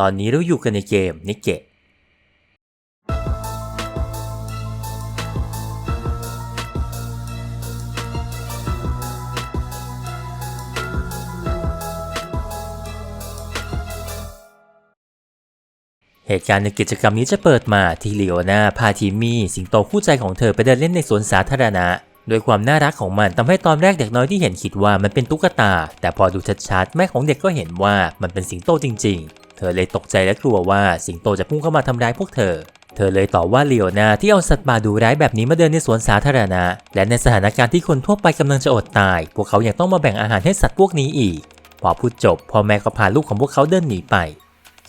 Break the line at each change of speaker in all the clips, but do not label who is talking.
ตอนนี้เราอยู่กันในเกมนิเกะเหตุการณ์ในกิจกรรมนี้จะเปิดมาที่ลีโอนาพาทีมี่สิงโตคู่ใจของเธอไปเดินเล่นในสวนสาธารณะโดยความน่ารักของมันทำให้ตอนแรกเด็กน้อยที่เห็นคิดว่ามันเป็นตุ๊กตา แต่พอดูชัดๆแม่ของเด็กก็เห็นว่ามันเป็นสิงโตจริง เธอเลยตกใจและกลัวว่าสิงโตจะพุ่งเข้ามาทำร้ายพวกเธอ เธอเลยต่อว่าเลโอนาที่เอาสัตว์ป่าดูร้ายแบบนี้มาเดินในสวนสาธารณะ และในสถานการณ์ที่คนทั่วไปกำลังจะอดตาย พวกเขายังต้องมาแบ่งอาหารให้สัตว์พวกนี้อีก พอพูดจบพ่อแม่ก็พาลูกของพวกเขาเดินหนีไป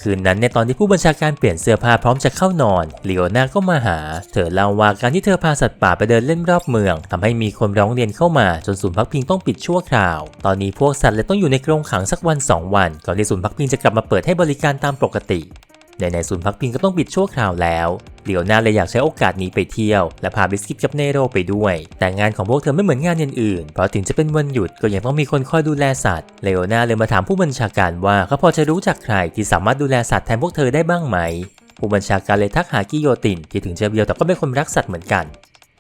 คืนนั้นในตอนที่ผู้บัญชาการเปลี่ยนเสื้อผ้าพร้อมจะเข้านอนเลีโอนาก็มาหา เธอเล่าว่าการที่เธอพาสัตว์ป่าไปเดินเล่นรอบเมืองทำให้มีคนร้องเรียนเข้ามาจนศูนย์พักพิงต้องปิดชั่วคราว ตอนนี้พวกสัตว์เลยต้องอยู่ในกรงขังสักวัน 2 วัน ก่อนที่ศูนย์พักพิงจะกลับมาเปิดให้บริการตามปกติ ในในศูนย์พักพิงก็ต้องปิดชั่วคราวแล้วลีโอนาเลยอยากใช้โอกาสนี้ไปเที่ยว และพาบิสกิตกับเนโรไปด้วย แต่งานของพวกเธอไม่เหมือนงานอื่นๆ เพราะถึงจะเป็นวันหยุดก็ยังต้องมีคนคอยดูแลสัตว์เลโอนาเลยมาถามผู้บัญชาการว่าเขาพอจะรู้จักใครที่สามารถดูแลสัตว์แทนพวกเธอได้บ้างไหม ผู้บัญชาการเลยทักหากิโยตินที่ถึงจะเบียวแต่ก็เป็นคนรักสัตว์เหมือนกัน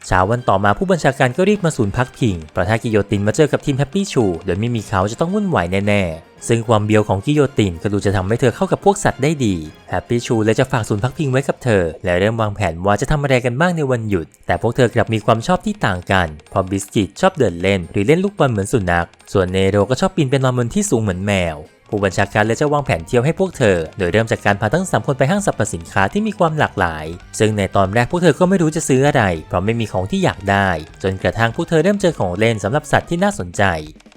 เช้าวันต่อมาผู้บัญชาการก็รีบมาศูนย์พักพิงเพราะถ้ากิโยตินมาเจอกับทีมแฮปปี้ชูโดยไม่มีเขาจะต้องวุ่นวายแน่ๆ ซึ่งความเบียวของกิโยตินก็ดูจะทำให้เธอเข้ากับพวกสัตว์ได้ดี แฮปปี้ชูเลยจะฝากศูนย์พักพิงไว้กับเธอ และเริ่มวางแผนว่าจะทำอะไรกันบ้างในวันหยุด แต่พวกเธอกลับมีความชอบที่ต่างกันเพอบิสกิตชอบเดินเล่น หรือเล่นลูกบอลเหมือนสุนัข ส่วนเนโรก็ชอบปีนเป็นนอนบนที่สูงเหมือนแมวผู้บัญชาการเลยจะวางแผนเที่ยวให้พวกเธอ โดยเริ่มจากการพาทั้งสามคนไปห้างสรรพสินค้าที่มีความหลากหลาย ซึ่งในตอนแรกพวกเธอก็ไม่รู้จะซื้ออะไร เพราะไม่มีของที่อยากได้ จนกระทั่งพวกเธอเริ่มเจอของเล่นสำหรับสัตว์ที่น่าสนใจ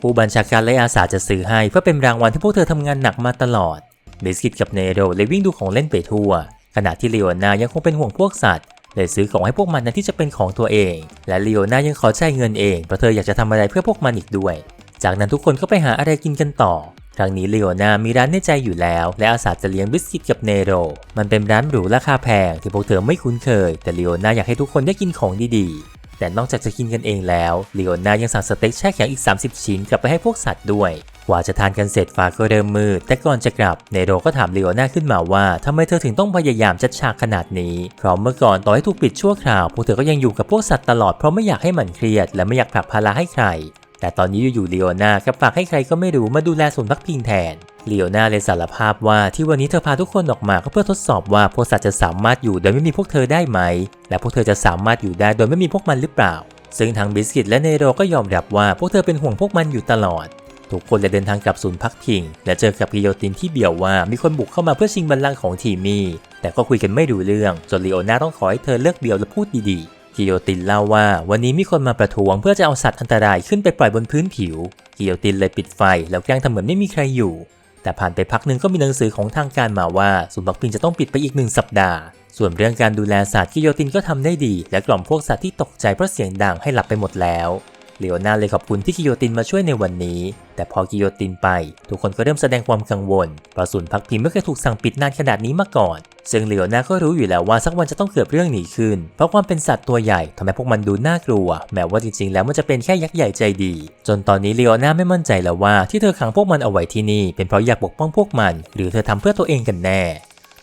ผู้บัญชาการเลยอาสาจะซื้อให้เพื่อเป็นรางวัลที่พวกเธอทำงานหนักมาตลอดบิสกิตกับเนโรเลยวิ่งดูของเล่นไปทั่ว ขณะที่เลโอนายังคงเป็นห่วงพวกสัตว์เลยซื้อของให้พวกมันนั้นที่จะเป็นของตัวเอง และเลโอนายังขอจ่ายเงินเองเพราะเธออยากจะทำอะไรเพื่อพวกมันอีกด้วย จากนั้นทุกคนก็ไปหาอะไรกินกันต่อ ครั้งนี้เลโอนามีร้านในใจอยู่แล้ว และอาสาจะเลี้ยงบิสกิตกับเนโร มันเป็นร้านหรูราคาแพงที่พวกเธอไม่คุ้นเคย แต่เลโอนาอยากให้ทุกคนได้กินของดีๆ แต่นอกจากจะกินกันเองแล้วเลโอนายังสั่งสเต็กแช่แข็งอีก 30 ชิ้นกลับไปให้พวกสัตว์ด้วย กว่าจะทานกันเสร็จฟ้าก็เริ่มมืด แต่ก่อนจะกลับเนโรก็ถามเลโอนาขึ้นมาว่าทำไมเธอถึงต้องพยายามจัดฉากขนาดนี้เพราะเมื่อก่อนต่อให้ถูกปิดชั่วคราวพวกเธอก็ยังอยู่กับพวกสัตว์ตลอดเพราะไม่อยากให้มันเครียดและไม่อยากผลักภาระให้ใคร แต่ตอนนี้อยู่ๆลีโอนาก็ฝากให้ใครก็ไม่รู้มาดูแลศูนย์พักพิงแทนลีโอนาเลยสารภาพว่าที่วันนี้เธอพาทุกคนออกมาก็เพื่อทดสอบว่าพวกสัตว์จะสามารถอยู่โดยไม่มีพวกเธอได้ไหม และพวกเธอจะสามารถอยู่ได้โดยไม่มีพวกมันหรือเปล่า ซึ่งทางบิสกิตและเนโรก็ยอมรับว่าพวกเธอเป็นห่วงพวกมันอยู่ตลอด ทุกคนเลยเดินทางกลับศูนย์พักพิง และเจอกับกิโยตินที่เบี่ยวว่ามีคนบุกเข้ามาเพื่อชิงบัลลังก์ของทีมี่แต่ก็คุยกันไม่รู้เรื่องจนลีโอนาต้องขอให้เธอเลิกเบี่ยวและพูดดีๆ กิโยตินเล่าว่าวันนี้มีคนมาประท้วงเพื่อจะเอาสัตว์อันตรายขึ้นไปปล่อยบนพื้นผิว กิโยตินเลยปิดไฟแล้วแกล้งทำเหมือนไม่มีใครอยู่ แต่ผ่านไปพักหนึ่งก็มีหนังสือของทางการมาว่าศูนย์พักพิงจะต้องปิดไปอีกหนึ่งสัปดาห์ ส่วนเรื่องการดูแลสัตว์กิโยตินก็ทำได้ดี และกล่อมพวกสัตว์ที่ตกใจเพราะเสียงดังให้หลับไปหมดแล้ว เลโอนาเลยขอบคุณที่กิโยตินมาช่วยในวันนี้ แต่พอกิโยตินไป ทุกคนก็เริ่มแสดงความกังวลเพราะศูนย์พักพิงไม่เคยถูกสั่งปิดนานขนาดนี้มาก่อน ซึ่งเลโอนาก็รู้อยู่แล้วว่าสักวันจะต้องเกิดเรื่องหนีขึ้น เพราะความเป็นสัตว์ตัวใหญ่ทำให้พวกมันดูน่ากลัว แม้ว่าจริงๆ แล้วมันจะเป็นแค่ยักษ์ใหญ่ใจดี จนตอนนี้เลโอนาไม่มั่นใจแล้วว่าที่เธอขังพวกมันเอาไว้ที่นี่ เป็นเพราะอยากปกป้องพวกมัน หรือเธอทำเพื่อตัวเองกันแน่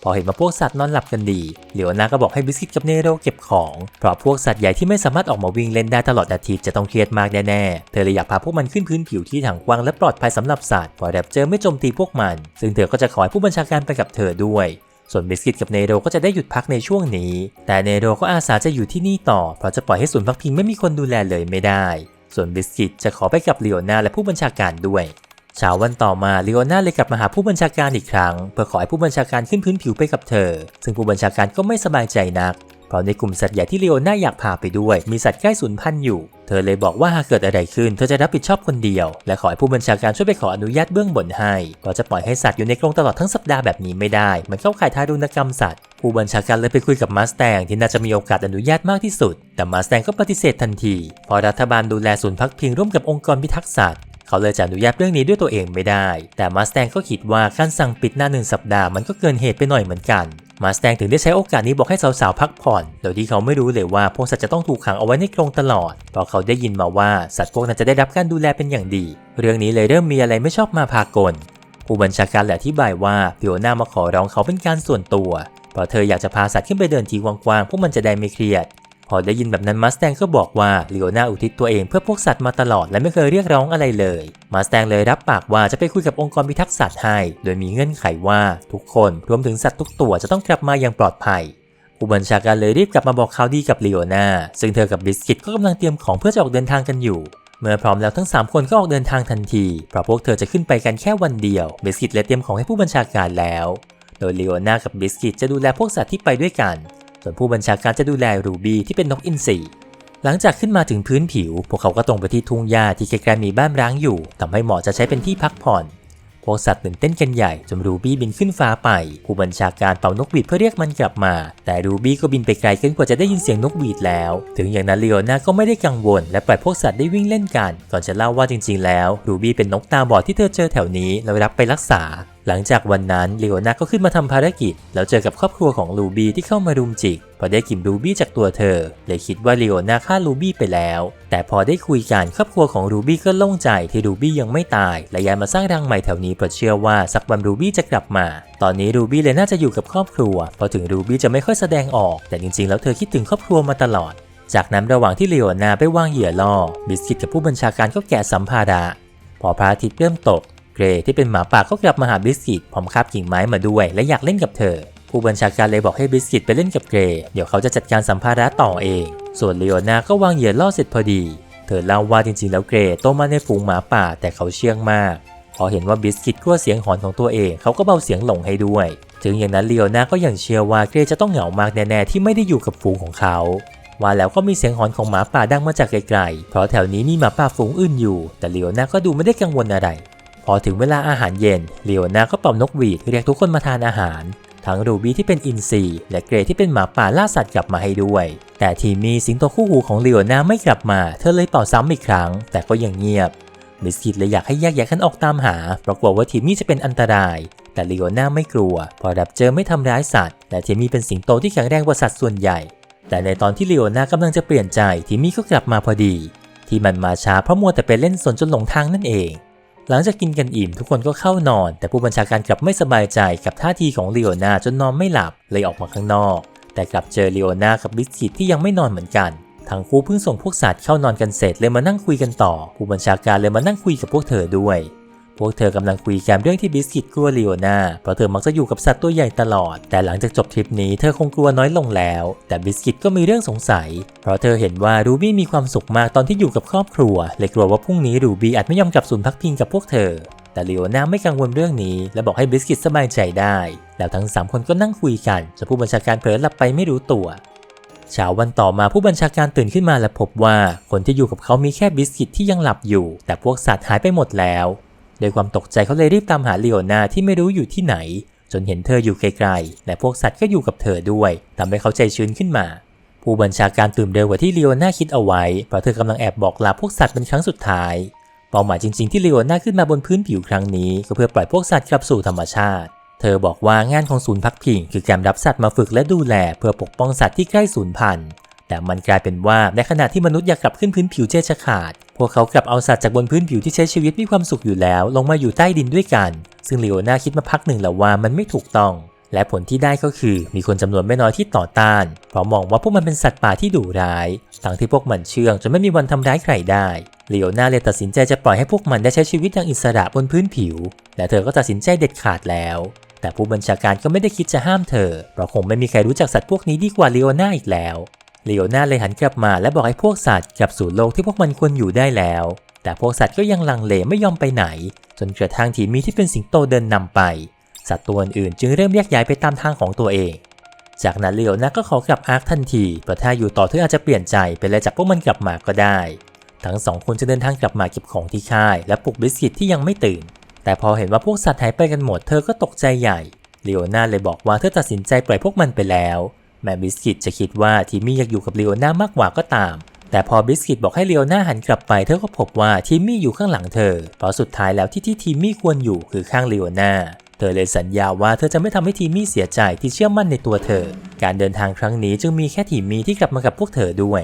พอเห็นว่าพวกสัตว์นอนหลับกันดีเลโอนาก็บอกให้บิสกิตกับเนโรเก็บของ เพราะพวกสัตว์ใหญ่ที่ไม่สามารถออกมาวิ่งเล่นได้ตลอดอาทิตย์จะต้องเครียดมากแน่ๆ เธอเลยอยากพาพวกมันขึ้นพื้นผิวที่ถังกว้างและปลอดภัยสำหรับสัตว์พราะแรปเจอร์ไม่โจมตีพวกมัน ซึ่งเธอก็จะขอให้ผู้บัญชาการไปกับเธอด้วยส่วนบิสกิตกับเนโรก็จะได้หยุดพักในช่วงนี้ แต่เนโรก็อาสาจะอยู่ที่นี่ต่อ เพราะจะปล่อยให้ศูนย์พักพิงไม่มีคนดูแลเลยไม่ได้ ส่วนบิสกิตจะขอไปกับเลีโอนาและผู้บัญชาการด้วย เช้าวันต่อมาลีโอนาเลยกลับมาหาผู้บัญชาการอีกครั้ง เพื่อขอให้ผู้บัญชาการขึ้นพื้นผิวไปกับเธอ ซึ่งผู้บัญชาการก็ไม่สบายใจนัก เพราะในกลุ่มสัตว์ใหญ่ที่ลีโอนาอยากพาไปด้วย มีสัตว์ใกล้สูญพันธุ์อยู่ เธอเลยบอกว่าหากเกิดอะไรขึ้น เธอจะรับผิดชอบคนเดียว และขอให้ผู้บัญชาการช่วยไปขออนุญาตเบื้องบนให้เพราะจะปล่อยให้สัตว์อยู่ในกรงตลอดทั้งสัปดาห์แบบนี้ไม่ได้ มันเข้าข่ายทารุณกรรมสัตว์ผู้บัญชาการเลยไปคุยกับมาสแตงที่น่าจะมีโอกาสอนุญาตมากที่สุด แต่มาสแตงก็ปฏิเสธทันทีเพราะรัฐบาลดูแลศูนย์พักพิงร่วมกับองค์กรพิทักษ์สัตว์ เขาเลยจะอนุญาตเรื่องนี้ด้วยตัวเองไม่ได้ แต่มาสแตงก็คิดว่าการสั่งปิดหน้าหนึ่งสัปดาห์มันก็เกินเหตุไปหน่อยเหมือนกันมาสแตงถึงได้ใช้โอกาสนี้บอกให้สาวๆพักผ่อน โดยที่เขาไม่รู้เลยว่าพวกสัตว์จะต้องถูกขังเอาไว้ในกรงตลอด เพราะเขาได้ยินมาว่าสัตว์พวกนั้นจะได้รับการดูแลเป็นอย่างดี เรื่องนี้เลยเริ่มมีอะไรไม่ชอบมาพากล ผู้บัญชาการเลยอธิบายว่าฟิโอน่ามาขอร้องเขาเป็นการส่วนตัว เพราะเธออยากจะพาสัตว์ขึ้นไปเดินทีกว้างๆพวกมันจะได้ไม่เครียด พอได้ยินแบบนั้นมัสแตงก็บอกว่าลีโอนาอุทิศตัวเองเพื่อพวกสัตว์มาตลอดและไม่เคยเรียกร้องอะไรเลยมัสแตงเลยรับปากว่าจะไปคุยกับองค์กรพิทักษ์สัตว์ให้ โดยมีเงื่อนไขว่าทุกคนรวมถึงสัตว์ทุกตัวจะต้องกลับมาอย่างปลอดภัยผู้บัญชาการเลยรีบกลับมาบอกข่าวดีกับลีโอนาซึ่งเธอกับบิสกิตก็กำลังเตรียมของเพื่อจะออกเดินทางกันอยู่ เมื่อพร้อมแล้วทั้ง 3 คนก็ออกเดินทางทันที เพราะพวกเธอจะขึ้นไปกันแค่วันเดียวบิสกิตเลยเตรียมของให้ผู้บัญชาการแล้ว โดยลีโอนากับบิสกิตจะดูแลพวกสัตว์ที่ไปด้วยกัน ส่วนผู้บัญชาการจะดูแลรูบี้ที่เป็นนกอินทรีหลังจากขึ้นมาถึงพื้นผิว พวกเขาก็ตรงไปที่ทุ่งหญ้าที่ใกล้ๆมีบ้านร้างอยู่ทำให้เหมาะจะใช้เป็นที่พักผ่อน พวกสัตว์ตื่นเต้นกันใหญ่จนรูบี้บินขึ้นฟ้าไป ผู้บัญชาการเป่านกหวีดเพื่อเรียกมันกลับมา แต่รูบี้ก็บินไปไกลเกินกว่าจะได้ยินเสียงนกหวีดแล้ว ถึงอย่างนั้นเลโอนาก็ไม่ได้กังวล และปล่อยพวกสัตว์ได้วิ่งเล่นกัน ก่อนจะเล่าว่าจริง ๆ แล้วรูบี้เป็นนกตาบอดที่เธอเจอแถวนี้แล้วรับไปรักษาหลังจากวันนั้นเลโอนาก็ขึ้นมาทำภารกิจ แล้วเจอกับครอบครัวของลูบี้ที่เข้ามารุมจิก พอได้กลิ่นรูบี้จากตัวเธอ เลยคิดว่าเลโอนาฆ่ารูบี้ไปแล้ว แต่พอได้คุยกันครอบครัวของรูบี้ก็โล่งใจที่รูบี้ยังไม่ตาย และย้ายมาสร้างรังใหม่แถวนี้เพราะเชื่อว่าสักวันรูบี้จะกลับมา ตอนนี้รูบี้เลยน่าจะอยู่กับครอบครัวพราะถึงรูบี้จะไม่ค่อยแสดงออก แต่จริงๆ แล้วเธอคิดถึงครอบครัวมาตลอด จากนั้นระหว่างที่เลโอนาไปวางเหยื่อล่อ บิสกิตกับผู้บัญชาการก็แกะสัมภาระพอพระอาทิตย์เริ่มตก เกรที่เป็นหมาป่าก็กลับมาหาบิสกิตพร้อมคาบกิ่งไม้มาด้วย และอยากเล่นกับเธอ ผู้บัญชาการเลยบอกให้บิสกิตไปเล่นกับเกรเดี๋ยวเขาจะจัดการสัมภาระต่อเอง ส่วนเลโอนาก็วางเหยื่อล่อเสร็จพอดี เธอเล่าว่าจริงๆ แล้วเกรโตมาในฝูงหมาป่าแต่เขาเชื่องมาก พอเห็นว่าบิสกิตกลัวเสียงหอนของตัวเองเขาก็เบาเสียงหลงให้ด้วย ถึงอย่างนั้นเลโอนาก็ยังเชื่อว่าเกรจะต้องเหงามากแน่ๆที่ไม่ได้อยู่กับฝูงของเขาว่าแล้วก็มีเสียงหอนของหมาป่าดังมาจากไกลๆ เพราะแถวนี้มีหมาป่าฝูงอื่นอยู่ แต่เลโอนาก็ดูไม่ได้กังวลอะไร อถึงเวลาอาหารเย็นเลโอนาก็เป่านกหวีดเรียกทุกคนมาทานอาหาร ทั้งรูบี้ที่เป็นอินซีและเกรที่เป็นหมาป่าล่าสัตว์กลับมาให้ด้วย แต่ทีมีสิงโตคู่หูของเลโอนาไม่กลับมา เธอเลยเป่าซ้ำอีกครั้ง แต่ก็ยังเงียบบิสกิตเลยอยากให้แยกแยกกันออกตามหาเพราะกลัวว่าทีมี่จะเป็นอันตราย แต่เลีโอนาไม่กลัวเพอรับเจอไม่ทำร้ายสัตว์และทีมี่เป็นสิงโตที่แข็งแรงกว่าสัตว์ส่วนใหญ่ แต่ในตอนที่เลีโอนากำลังจะเปลี่ยนใจทีมี่ก็กลับมาพอดี ที่มันมาช้าเพราะมัวแต่ไปเล่นสนจนหลงทางนั่นเอง หลังจากกินกันอิ่มทุกคนก็เข้านอน แต่ผู้บัญชาการกลับไม่สบายใจกับท่าทีของลีโอนาจนนอนไม่หลับเลยออกมาข้างนอก แต่กลับเจอลีโอนากับบิสกิตที่ยังไม่นอนเหมือนกันทั้งคู่เพิ่งส่งพวกสัตว์เข้านอนกันเสร็จเลยมานั่งคุยกันต่อ ผู้บัญชาการเลยมานั่งคุยกับพวกเธอด้วย พวกเธอกำลังคุยกันเรื่องที่บิสกิตกลัวลีโอนาเพราะเธอมักจะอยู่กับสัตว์ตัวใหญ่ตลอด แต่หลังจากจบทริปนี้เธอคงกลัวน้อยลงแล้ว แต่บิสกิตก็มีเรื่องสงสัย เพราะเธอเห็นว่ารูบี้มีความสุขมากตอนที่อยู่กับครอบครัวเลยกลัวว่าพรุ่งนี้รูบี้อาจไม่ยอมกลับศูนย์พักพิงกับพวกเธอ แต่ลีโอนาไม่กังวลเรื่องนี้ และบอกให้บิสกิตสบายใจได้ แล้วทั้งสามคนก็นั่งคุยกันจนผู้บัญชาการเผลอหลับไปไม่รู้ตัวเช้าวันต่อมาผู้บัญชาการตื่นขึ้นมาและพบว่าคนที่อยู่กับเขามีแค่บิสกิตที่ยังหลับอยู่ แต่พวกสัตว์หายไปหมดแล้ว ด้วยความตกใจเขาเลยรีบตามหาเลโอนาที่ไม่รู้อยู่ที่ไหน จนเห็นเธออยู่ไกลๆ และพวกสัตว์ก็อยู่กับเธอด้วยทำให้เขาใจชื้นขึ้นมา ผู้บัญชาการตื่นเร็วกว่าที่เลโอนาคิดเอาไว้ เพราะเธอกำลังแอบบอกลาพวกสัตว์เป็นครั้งสุดท้าย เป้าหมายจริงๆที่เลโอนาขึ้นมาบนพื้นผิวครั้งนี้ ก็เพื่อปล่อยพวกสัตว์กลับสู่ธรรมชาติ เธอบอกว่างานของศูนย์พักพิงคือการรับสัตว์มาฝึกและดูแล เพื่อปกป้องสัตว์ที่ใกล้สูญพันธุ์แต่มันกลายเป็นว่าในขณะที่มนุษย์อยากกลับขึ้นพื้นผิวเจชขาด พวกเขากลับเอาสัตว์จากบนพื้นผิวที่ใช้ชีวิตมีความสุขอยู่แล้ว ลงมาอยู่ใต้ดินด้วยกัน ซึ่งลีโอนาคิดมาพักหนึ่งแล้วว่ามันไม่ถูกต้อง และผลที่ได้ก็คือมีคนจำนวนไม่น้อยที่ต่อต้าน เพราะมองว่าพวกมันเป็นสัตว์ป่าที่ดุร้ายทั้งที่พวกมันเชื่องจนไม่มีวันทำร้ายใครได้ลีโอนาเลยตัดสินใจจะปล่อยให้พวกมันได้ใช้ชีวิตอย่างอิสระบนพื้นผิว และเธอก็ตัดสินใจเด็ดขาดแล้วแต่ผู้บัญชาการก็ไม่ได้คิดจะห้ามเธอ เพราะคงไม่มีใครรู้จักสัตว์พวกนี้ดีกว่าลีโอนาอีกแล้ว เลีโอนาเลยหันกลับมาและบอกให้พวกสัตว์กลับสู่โลกที่พวกมันควรอยู่ได้แล้ว แต่พวกสัตว์ก็ยังลังเลไม่ยอมไปไหน จนกระทั่งทีมีที่เป็นสิงโตเดินนำไป สัตว์ตัวอื่นจึงเริ่มแยกย้ายไปตามทางของตัวเอง จากนั้นเลีโอนาก็ขอกลับอาร์คทันทีเพราะถ้าอยู่ต่อเธออาจจะเปลี่ยนใจไปเลยจากพวกมันกลับมาก็ได้ ทั้งสองคนจะเดินทางกลับมาเก็บของที่ค่าย และปลุกบิสกิตที่ยังไม่ตื่น แต่พอเห็นว่าพวกสัตว์หายไปกันหมดเธอก็ตกใจใหญ่เลีโอนาเลยบอกว่าเธอตัดสินใจปล่อยพวกมันไปแล้ว แม้บิสกิตจะคิดว่าทีมี่อยากอยู่กับเลีโอนามากกว่าก็ตาม แต่พอบิสกิตบอกให้เลีโอนาหันกลับไปเธอก็พบว่าทีมี่อยู่ข้างหลังเธอ เพราะสุดท้ายแล้วที่ที่ทีมี่ควรอยู่คือข้างเลีโอนาเธอเลยสัญญาว่าเธอจะไม่ทำให้ทีมี่เสียใจที่เชื่อมั่นในตัวเธอ การเดินทางครั้งนี้จึงมีแค่ทีมี่ที่กลับมากับพวกเธอด้วย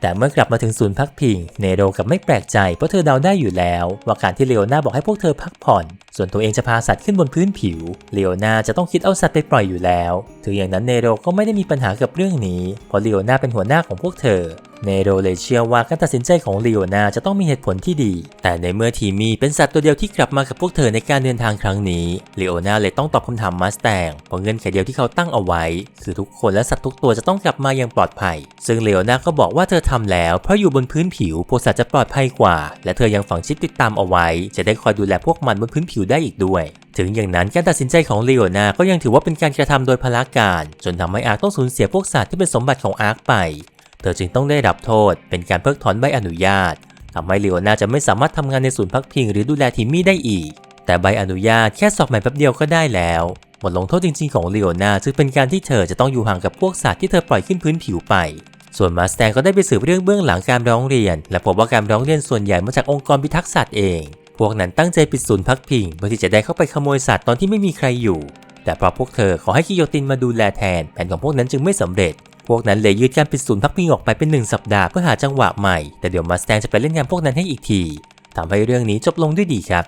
แต่เมื่อกลับมาถึงศูนย์พักพิง เนโรกับไม่แปลกใจเพราะเธอเดาได้อยู่แล้ว ว่าการที่เลโอนาบอกให้พวกเธอพักผ่อนส่วนตัวเองจะพาสัตว์ขึ้นบนพื้นผิว เลโอนาจะต้องคิดเอาสัตว์ไปปล่อยอยู่แล้ว ถึงอย่างนั้นเนโรก็ไม่ได้มีปัญหากับเรื่องนี้ เพราะเลโอนาเป็นหัวหน้าของพวกเธอ เนโรเลยเชื่อว่าการตัดสินใจของเลีโอนาจะต้องมีเหตุผลที่ดี แต่ในเมื่อทีมีเป็นสัตว์ตัวเดียวที่กลับมากับพวกเธอในการเดินทางครั้งนี้ เลีโอนาเลยต้องตอบคำถามมาสแตงเพราะเงื่อนไขเดียวที่เขาตั้งเอาไว้ คือทุกคนและสัตว์ทุกตัวจะต้องกลับมาอย่างปลอดภัย ซึ่งเลีโอนาก็บอกว่าเธอทำแล้ว เพราะอยู่บนพื้นผิวพวกสัตว์จะปลอดภัยกว่า และเธอยังฝังชิปติดตามเอาไว้ จะได้คอยดูแลพวกมันบนพื้นผิวได้อีกด้วย ถึงอย่างนั้นการตัดสินใจของเลโอนาก็ยังถือว่าเป็นการกระทำโดยพลาการ จนทำให้อาร์คต้องสูญเสียพวกสัตว์ที่เป็นสมบัติของอาร์คไป เธอจึงต้องได้รับโทษ เป็นการเพิกถอนใบอนุญาตทำให้เลโอนาจะไม่สามารถทำงานในศูนย์พักพิงหรือดูแลทีมมี่ได้อีก แต่ใบอนุญาตแค่สอบใหม่แป๊บเดียวก็ได้แล้วบทลงโทษจริงๆของเลโอนาจึงเป็นการที่เธอจะต้องอยู่ห่างกับพวกสัตว์ที่เธอปล่อยขึ้นพื้นผิวไป ส่วนมาสแตงก็ได้ไปสืบเรื่องเบื้องหลังการร้องเรียน และพบว่าการร้องเรียนส่วนใหญ่มาจากองค์กรพิทักษ์สัตว์เอง พวกนั้นตั้งใจปิดศูนย์พักพิงเพื่อที่จะได้เข้าไปขโมยสัตว์ตอนที่ไม่มีใครอยู่ แต่เพราะพวกเธอขอให้คิโยตินมาดูแลแทนแผนของพวกนั้นจึงไม่สำเร็จ พวกนั้นเลยยืดการปิดศูนย์พักพิงออกไปเป็นหนึ่งสัปดาห์เพื่อหาจังหวะใหม่ แต่เดี๋ยวมาสแตงจะไปเล่นงานพวกนั้นให้อีกทีทำให้เรื่องนี้จบลงด้วยดีครับ